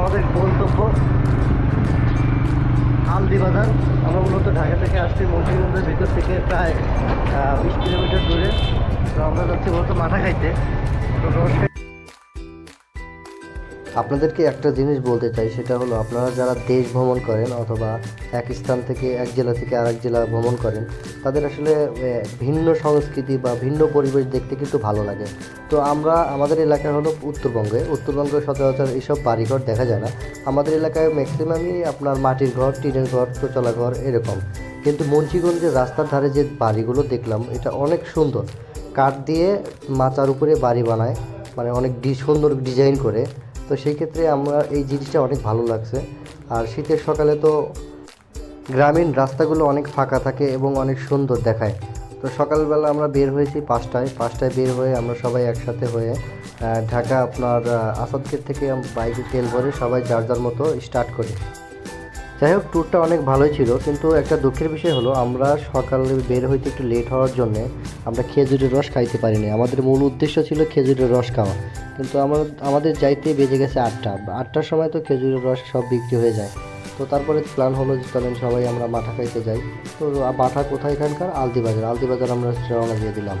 আমাদের গন্তব্য আলদি বাজার আমরা মূলত ঢাকা থেকে আসছি মুন্সিগঞ্জের ভিতর থেকে প্রায় বিশ কিলোমিটার দূরে। তো আমরা যাচ্ছি মূলত মাথা খাইতে। তো আপনাদেরকে একটা জিনিস বলতে চাই, সেটা হলো আপনারা যারা দেশ ভ্রমণ করেন অথবা এক স্থান থেকে এক জেলা থেকে আরেক জেলা ভ্রমণ করেন, তাদের আসলে ভিন্ন সংস্কৃতি বা ভিন্ন পরিবেশ দেখতে কিন্তু ভালো লাগে। তো আমরা, আমাদের এলাকা হলো উত্তরবঙ্গে। উত্তরবঙ্গে সচরাচর এইসব বাড়িঘর দেখা যায় না। আমাদের এলাকায় ম্যাক্সিমামই আপনার মাটির ঘর, টিনের ঘর দোতলা ঘর এরকম। কিন্তু মুন্সিগঞ্জের রাস্তার ধারে যে বাড়িগুলো দেখলাম, এটা অনেক সুন্দর। কাঠ দিয়ে মাচার উপরে বাড়ি বানায় মানে অনেক সুন্দর ডিজাইন করে। তো সেই ক্ষেত্রে আমরা এই জিনিসটা অনেক ভালো লাগছে। আর শীতের সকালে তো গ্রামীণ রাস্তাগুলো অনেক ফাঁকা থাকে এবং অনেক সুন্দর দেখায়। তো সকালবেলা আমরা বের হয়েছি পাঁচটায়। পাঁচটায় বের হয়ে আমরা সবাই একসাথে হয়ে ঢাকা আপনার আসাদগেট থেকে বাইকে তেল ভরে সবাই যার যার মতো স্টার্ট করি। যাই হোক ট্যুরটা অনেক ভালোই ছিল, কিন্তু একটা দুঃখের বিষয় হলো, আমরা সকালে বের হইতে একটু লেট হওয়ার জন্য আমরা খেজুরের রস খাইতে পারিনি। আমাদের মূল উদ্দেশ্য ছিল খেজুরের রস খাওয়া। কিন্তু আমার আমাদের যাইতে বেজে গেছে আটটা। আটটার সময় তো খেজুরের রস সব বিক্রি হয়ে যায়। তো তারপরে প্ল্যান হলো যে চলেন সবাই আমরা মাঠা খাইতে যাই। তো মাঠা কোথায় এখানকার? আলদি বাজার আলদি বাজার আমরা রওনা দিয়ে দিলাম।